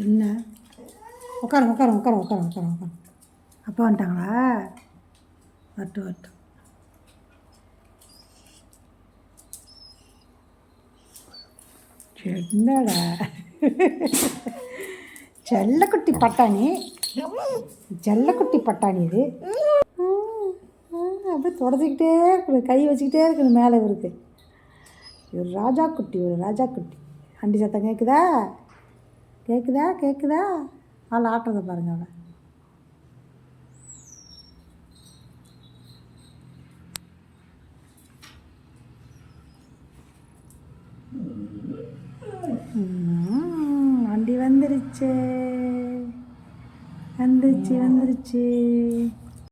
என்ன? உட்காருங்க உட்காருங்க உட்காருங்க உட்காருங்க உட்காருங்க உட்காருங்க அப்பா வந்துட்டாங்களா? வரட்டும் வரட்டும். என்னடா செல்லக்குட்டி பட்டாணி. செல்லக்குட்டி பட்டாணி இது. அப்படியே தொடச்சிக்கிட்டே இருக்கணும் கை வச்சுக்கிட்டே இருக்கணும் மேலே இவருக்கு. ஒரு ராஜா குட்டி ஒரு ராஜா குட்டி அண்டி சத்தம் கேட்குதா கேட்குதா கேட்குதா ஆள் ஆட்டுறதை பாருங்க அவளை. வண்டி வந்துருச்சு. வந்துருச்சு வந்துருச்சு.